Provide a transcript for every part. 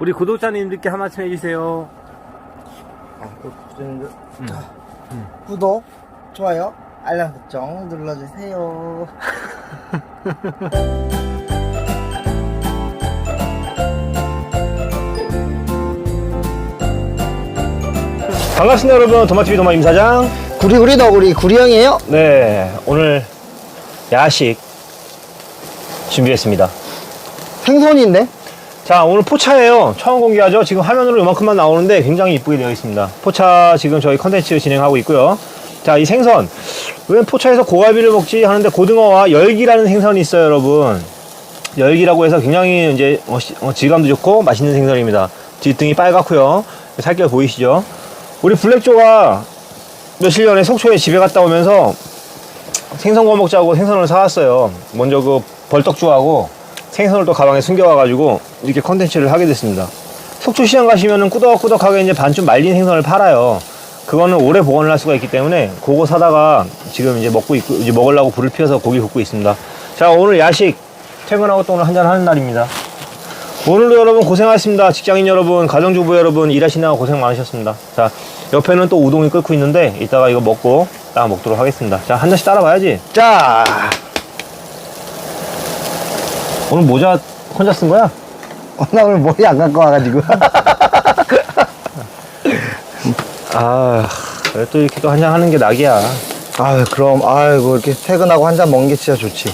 우리 구독자님들께 한 말씀 해주세요. 아, 구독자님들. 구독, 좋아요, 알람 설정 눌러주세요. 반갑습니다, 여러분. 도마TV 도마 임사장. 구리구리 너구리 구리형이에요. 네, 오늘 야식 준비했습니다. 생선인데? 자, 오늘 포차예요. 처음 공개하죠. 지금 화면으로 이만큼만 나오는데 굉장히 이쁘게 되어 있습니다. 포차 지금 저희 컨텐츠 진행하고 있고요. 자, 이 생선. 왜 포차에서 고갈비를 먹지 하는데 고등어와 열기라는 생선이 있어요, 여러분. 열기라고 해서 굉장히 이제 어, 질감도 좋고 맛있는 생선입니다. 뒷등이 빨갛고요. 살결 보이시죠? 우리 블랙조가 며칠 전에 속초에 집에 갔다 오면서 생선 구워 먹자고 생선을 사왔어요. 먼저 그 벌떡주하고 생선을 또 가방에 숨겨와가지고 이렇게 컨텐츠를 하게 됐습니다. 속초 시장 가시면은 꾸덕꾸덕하게 이제 반쯤 말린 생선을 팔아요. 그거는 오래 보관을 할 수가 있기 때문에 그거 사다가 지금 이제 먹고 있고 이제 먹으려고 불을 피워서 고기 굽고 있습니다. 자 오늘 야식 퇴근하고 또 오늘 한잔 하는 날입니다. 오늘도 여러분 고생하셨습니다. 직장인 여러분, 가정주부 여러분 일하시느라 고생 많으셨습니다. 자 옆에는 또 우동이 끓고 있는데 이따가 이거 먹고 딱 먹도록 하겠습니다. 자 한 잔씩 따라봐야지. 자, 오늘 모자 혼자 쓴 거야? 어, 나 오늘 머리 안 감고 와가지고. 아, 그래 또 이렇게 또 한잔 하는 게 낙이야. 아유, 그럼, 아이고, 이렇게 퇴근하고 한 잔 먹는 게 진짜 좋지.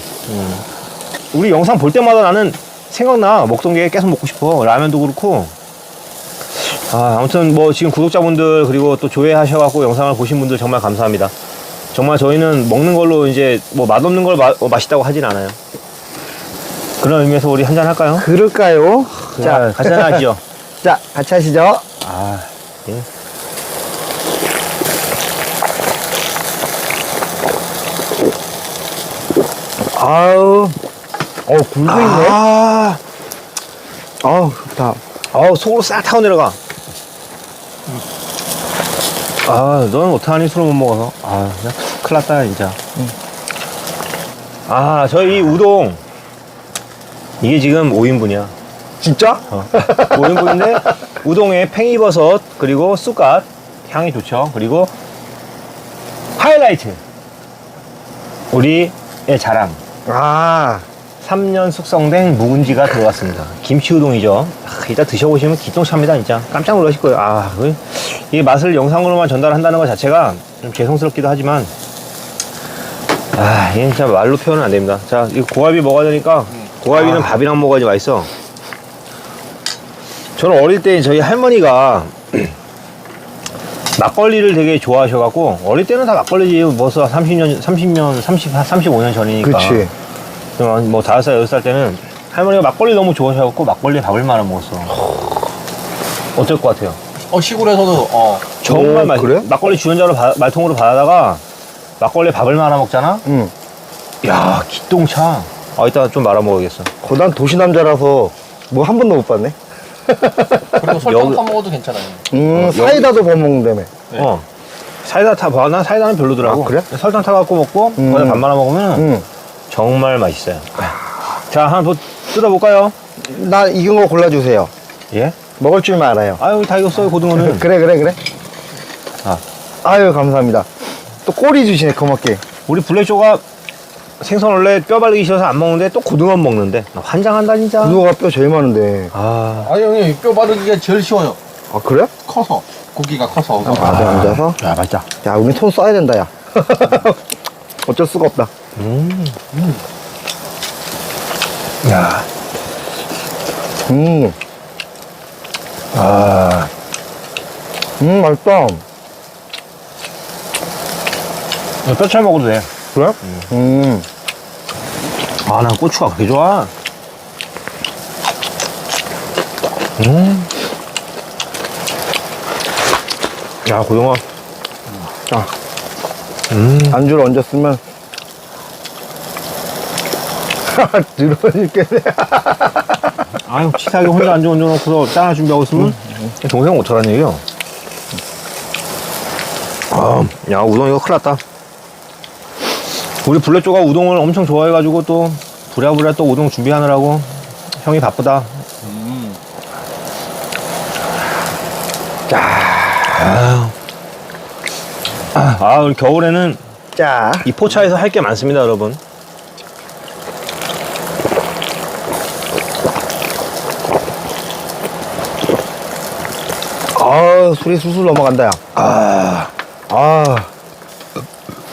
우리 영상 볼 때마다 나는 생각나. 먹던 게 계속 먹고 싶어. 라면도 그렇고. 아, 아무튼 뭐 지금 구독자분들 그리고 또 조회하셔갖고 영상을 보신 분들 정말 감사합니다. 정말 저희는 먹는 걸로 이제 뭐 맛없는 걸 마, 어, 맛있다고 하진 않아요. 그런 의미에서 우리 한잔 할까요? 그럴까요? 자, 같이 한잔 하시죠. 자, 같이 하시죠. 아, 예. 아우, 어, 굴도 있네. 아, 아우, 좋다. 아우 속으로 싹 타고 내려가. 아, 너는 어떡하니 술을 못 먹어서. 아, 큰일 났다, 진짜. 아, 저희 이 우동. 이게 지금 5인분이야. 진짜? 어. 5인분인데, 우동에 팽이버섯, 그리고 쑥갓. 향이 좋죠. 그리고 하이라이트. 우리의 자랑. 아, 3년 숙성된 묵은지가 들어갔습니다. 김치 우동이죠. 아, 이따 드셔보시면 기똥차입니다, 진짜. 깜짝 놀라실 거예요. 아, 그- 이 맛을 영상으로만 전달한다는 것 자체가 좀 죄송스럽기도 하지만, 아, 이게 진짜 말로 표현은 안 됩니다. 자, 이 고갈비 먹어야 되니까, 고갈비는 밥이랑 먹어야지 맛있어. 저는 어릴 때 저희 할머니가 막걸리를 되게 좋아하셔갖고, 어릴 때는 다 막걸리지, 벌써 30년, 30년, 30, 35년 전이니까. 그치. 뭐 다섯 살 여섯 살 때는 할머니가 막걸리 너무 좋아하셔갖고 막걸리에 밥을 말아 먹었어. 어떨 것 같아요? 어 시골에서도 어 정말 오, 맛. 그래? 막걸리 주전자로 바- 말통으로 받아다가 막걸리에 밥을 말아 먹잖아. 응. 야 기똥차. 아 이따 좀 말아 먹어야겠어. 어, 난 도시 남자라서 뭐 한 번도 못 봤네. 그리고 설탕 여기- 타 먹어도 괜찮아요. 음, 어, 사이다도 버 먹는다며. 네. 어. 사이다 타 봐. 난 사이다는 별로더라고. 아, 그래? 설탕 타갖고 먹고 음. 거기다 밥 말아 먹으면 응. 정말 맛있어요. 자 하나 더 뜯어볼까요? 나 익은 거 골라주세요. 예? 먹을 줄만 알아요. 아유 다 익었어요 고등어는. 그래, 그래, 그래. 아. 아유, 감사합니다. 또 꼬리 주시네, 고맙게. 우리 블랙조가 생선 원래 뼈 바르기 싫어서 안 먹는데 또 고등어 먹는데 나 환장한다 진짜. 구도가 뼈 제일 많은데. 아, 아니 형님 뼈 바르기가 제일 쉬워요. 아, 그래? 커서 고기가 커서. 아, 네, 앉아서? 야 맛있다. 야, 우리 손 써야 된다, 야. 어쩔 수가 없다. 음, 야, 음, 아, 음, 맛있다. 뼈채 먹어도 돼. 그래? 음, 아, 난 고추가 그렇게 좋아. 음, 야 고등어. 아, 음, 안주를 얹었으면. 들어줄게. 아유 치사하게 혼자 안주 얹어놓고서 짠 준비하고 있으면 동생 어떡하라는 얘기야. 아, 야 우동 이거 큰일 났다. 우리 블랙조가 우동을 엄청 좋아해가지고 또 부랴부랴 또 우동 준비하느라고 형이 바쁘다. 음. 아, 우리 겨울에는 자, 이 포차에서 할 게 많습니다, 여러분. 아 술이 술술 넘어간다, 야. 아, 아,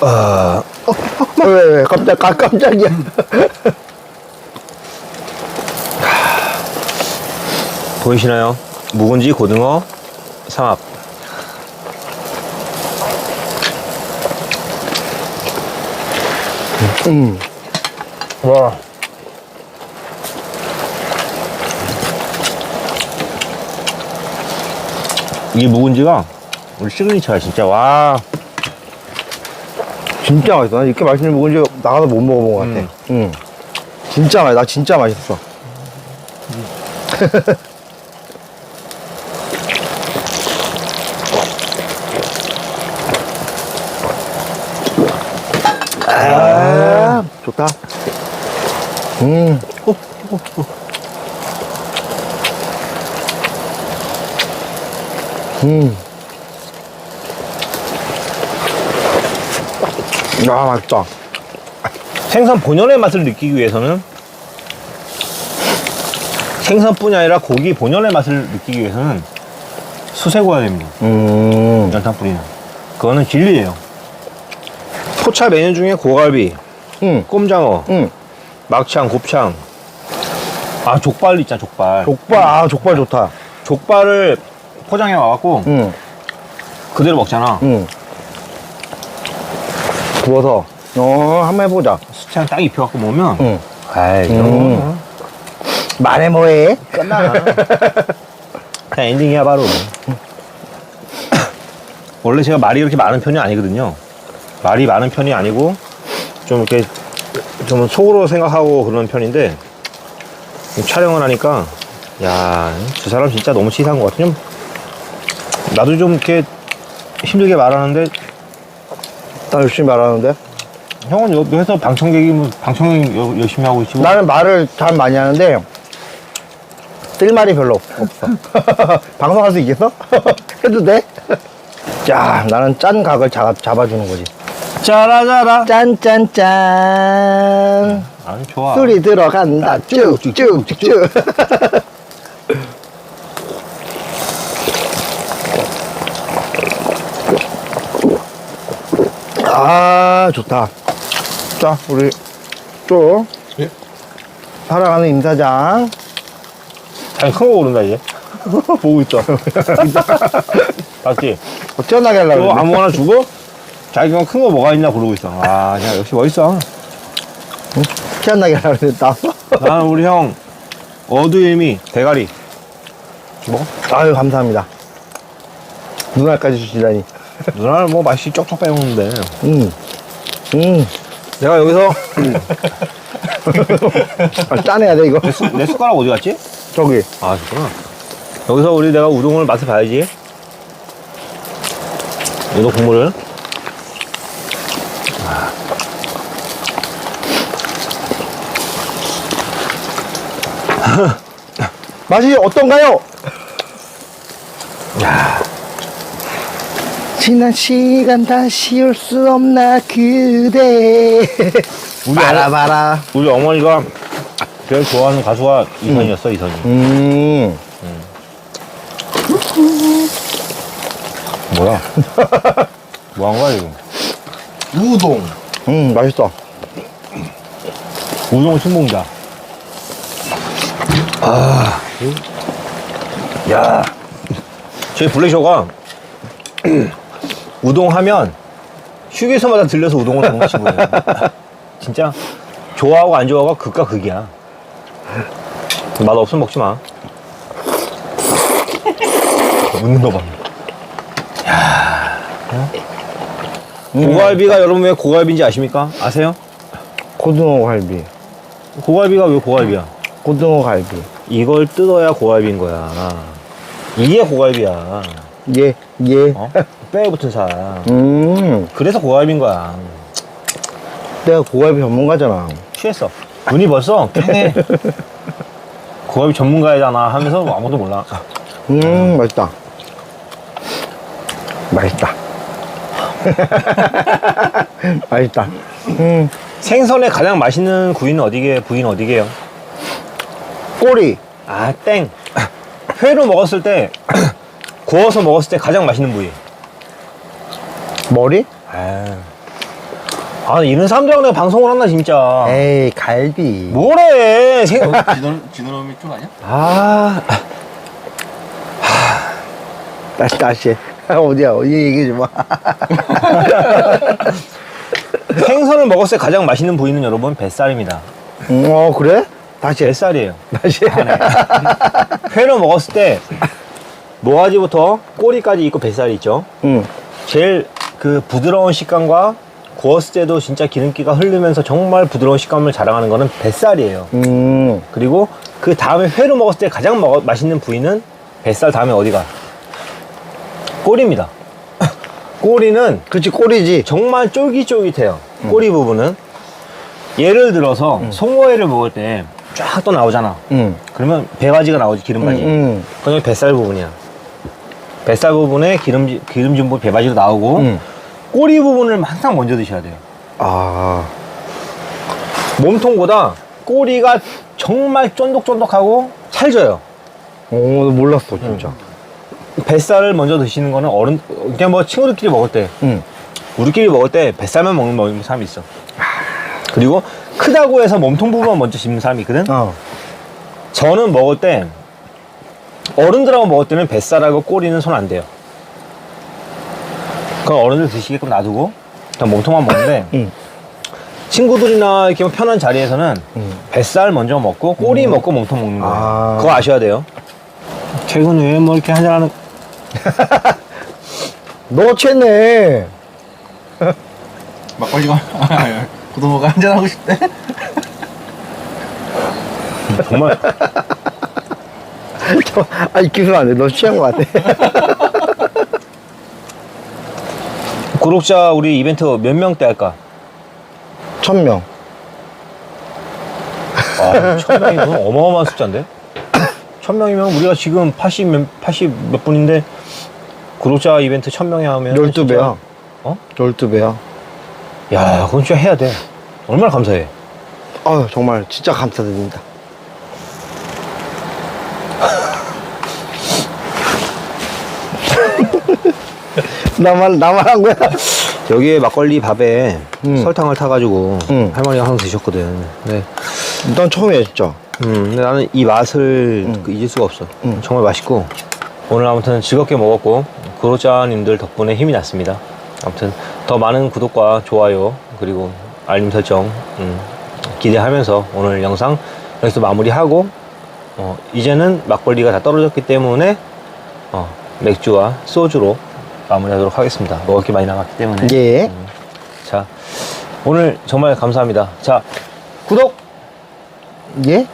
아. 어, 왜, 왜, 깜짝, 깜- 깜짝이야. 보이시나요? 묵은지, 고등어, 삼합. 음. 와. 이 묵은지가 우리 시그니처야, 진짜. 와. 진짜 맛있어. 난 이렇게 맛있는 묵은지 나가서 못 먹어본 것 같아. 음. 응. 진짜 맛있어. 나 진짜 맛있어. 아, 좋다. 음. 음. 아, 맛있다. 생선 본연의 맛을 느끼기 위해서는 생선뿐이 아니라 고기 본연의 맛을 느끼기 위해서는 수세 구워야 됩니다. 음. 연탄 뿌리는. 그거는 진리예요. 포차 메뉴 중에 고갈비, 응, 꼼장어, 응. 막창, 곱창. 아 족발 있잖아 족발. 족발, 아, 족발 좋다. 족발을 포장해 와갖고 응, 그대로 먹잖아. 응. 구워서. 어, 한번 해보자. 수창 딱 입혀갖고 먹으면 응. 아이 음. 말해 뭐해? 끝나. 그냥 엔딩이야 바로. 원래 제가 말이 그렇게 많은 편이 아니거든요. 말이 많은 편이 아니고 좀 이렇게 좀 속으로 생각하고 그런 편인데 촬영을 하니까 야 두 사람 진짜 너무 치사한 것 같아. 좀 나도 좀 이렇게 힘들게 말하는데 나 열심히 말하는데. 형은 여- 여기서 방청객이 뭐 방청객 여- 열심히 하고 있지. 뭐. 나는 말을 잘 많이 하는데, 쓸 말이 별로 없어. 방송할 수 있겠어? 해도 돼? 자, 나는 짠 각을 잡, 잡아주는 거지. 짜라짜라. 짠짠짠. 아 좋아. 술이 들어간다. 쭉쭉쭉 아, 좋다. 자, 우리 또 예? 사랑하는 임사장. 자기 큰거 고른다 이제 보고 있어 맞지? 뛰어나게 하려고. 그거 그랬네. 아무거나 주고 자기가 큰 거 뭐가 있나 고르고 있어 아 그냥 역시 멋있어 뛰어나게 하려고 그랬다. 나는 우리 형 어두일미 대가리 뭐? 아유, 감사합니다. 누나까지 주시다니. 누나는 뭐 맛이 쪽쪽 빼먹는데 음. 음. 내가 여기서 아, 짜내야 돼, 이거. 내, 숟- 내 숟가락 어디 갔지? 저기. 아 좋구나 여기서 우리 내가 우동을 맛을 봐야지 우동 국물을 맛이 어떤가요? 지난 시간 다시 올 수 없나 그대. 우리 바라바라. 우리 어머니가 제일 좋아하는 가수가 이선이었어 이선이. 음. 뭐야? 뭐 한 거야 지금 우동. 음, 맛있어. 우동 신봉자. 아, 야, 저희 블랙쇼가 우동 하면 휴게소마다 들려서 우동을 먹는 친구예요. 진짜 좋아하고 안 좋아하고 극과 극이야. 맛 없으면 먹지 마. 웃는 거 봐. 야, 고갈비가 여러분 왜 고갈비인지 아십니까? 아세요? 고등어 갈비 고갈비가 왜 고갈비야? 고등어 갈비 이걸 뜯어야 고갈비인 거야. 이게 고갈비야. 예 예. 어? 뼈에 붙은 살. 음 그래서 고갈비인 거야. 내가 고갈비 전문가잖아 취했어. 눈이 벌써 깽해. 고갈비 전문가이잖아 하면서 아무도 몰라. 음 맛있다 맛있다. 맛있다. 음, 생선의 가장 맛있는 부위는 어디게 부위는 어디게요? 꼬리. 아, 땡. 회로 먹었을 때 구워서 먹었을 때 가장 맛있는 부위. 머리? 아, 아 이런 사람들하고 내가 방송을 한다 진짜. 에이, 갈비. 뭐래? 생... 진원, 진원음이 쪽 아니야? 아, 다시, 다시. 해. 어디야, 어디 얘기해 줘 봐. 생선을 먹었을 때 가장 맛있는 부위는 여러분 뱃살입니다. 음, 어, 그래? 다시 해. 뱃살이에요. 다시 해. 회로 먹었을 때 모가지부터 꼬리까지 있고 뱃살이 있죠. 응. 제일 그 부드러운 식감과 구웠을 때도 진짜 기름기가 흐르면서 정말 부드러운 식감을 자랑하는 거는 뱃살이에요. 음, 그리고 그 다음에 회로 먹었을 때 가장 먹어, 맛있는 부위는 뱃살 다음에 어디가? 꼬리입니다. 꼬리는 그치, 꼬리지. 정말 쫄깃쫄깃해요. 꼬리 부분은. 예를 들어서 송어회를 먹을 때 쫙 또 나오잖아. 응. 그러면 배바지가 나오지, 기름바지. 응, 응. 그건 뱃살 부분이야. 뱃살 부분에 기름, 기름진 부분 배바지로 나오고, 응. 꼬리 부분을 항상 먼저 드셔야 돼요. 아, 몸통보다 꼬리가 정말 쫀득쫀득하고 찰져요. 오, 몰랐어, 진짜. 뱃살을 먼저 드시는 거는 어른, 그냥 뭐 친구들끼리 먹을 때, 응. 우리끼리 먹을 때 뱃살만 먹는, 먹는 사람이 있어. 그리고 크다고 해서 몸통 부분만 먼저 씹는 사람이 있거든? 어. 저는 먹을 때, 어른들하고 먹을 때는 뱃살하고 꼬리는 손 안 대요. 그건 어른들 드시게끔 놔두고, 그냥 몸통만 먹는데, 응. 친구들이나 이렇게 편한 자리에서는 응. 뱃살 먼저 먹고 꼬리 먹고 몸통 먹는 거예요. 아. 그거 아셔야 돼요. 최근에 뭐 이렇게 한잔하는 너 취했네. 막걸리가 구도모가 한잔 하고 싶대? 정말 저, 아니, 기술 안 돼. 너 취한 거 같아. 구독자 우리 이벤트 몇 명대 할까? 천 명. 아, 천 명이면 어마어마한 숫자인데? 천 명이면 우리가 지금 80 몇, 80 몇 분인데 구독자 이벤트 천 명이 하면 12배야. 어? 12배야. 야, 그건 진짜 해야 돼. 얼마나 감사해. 아유, 정말 진짜 감사드립니다. 나만, 나만 한 거야? 여기에 막걸리 밥에 음. 설탕을 타가지고 음. 할머니가 항상 드셨거든. 네. 넌 처음이야, 진짜. 음, 근데 나는 이 맛을 음. 그 잊을 수가 없어. 음. 정말 맛있고 오늘 아무튼 즐겁게 먹었고 구독자님들 덕분에 힘이 났습니다. 아무튼 더 많은 구독과 좋아요 그리고 알림 설정 음, 기대하면서 오늘 영상 여기서 마무리하고 어, 이제는 막걸리가 다 떨어졌기 때문에 어, 맥주와 소주로 마무리하도록 하겠습니다. 먹을 게 많이 남았기 때문에. 예. 음, 자 오늘 정말 감사합니다. 자 구독 예?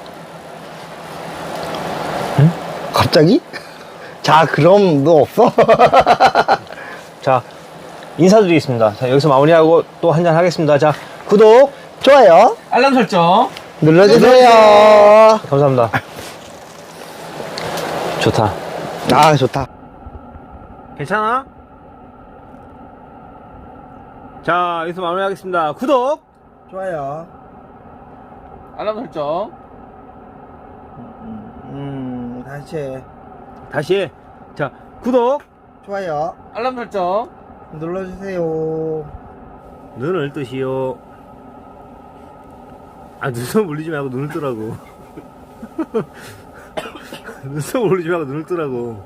갑자기? 자, 그럼 너 없어? 자 인사드리겠습니다. 자 여기서 마무리하고 또 한잔 하겠습니다. 자 구독 좋아요. 알람 설정. 눌러주세요. 감사합니다. 좋다. 아, 좋다. 괜찮아? 자 여기서 마무리하겠습니다. 구독 좋아요. 알람 설정. 음, 다시 해. 다시 해. 자 구독 좋아요. 알람 설정. 눌러주세요. 눈을 뜨시오. 아 눈썹 올리지 말고 눈을 뜨라고. 눈썹 올리지 말고 눈을 뜨라고.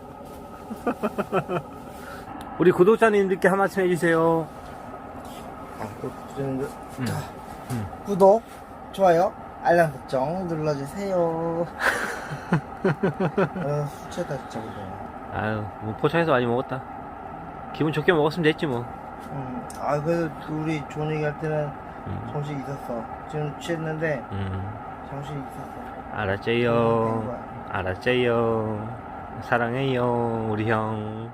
우리 구독자님들께 한 말씀 해주세요. 아, 구독, 자, 구독, 좋아요, 알람 설정 눌러주세요. 어, 술 취했다 진짜 그거. 아유 뭐 포차에서 많이 먹었다. 기분 좋게 먹었으면 됐지 뭐. 음, 아 그래도 우리 좋은 얘기 할 때는 음, 정신 있었어. 지금 취했는데 음. 정신 있었어. 알았죠요. 알았죠요. 사랑해요 우리 형.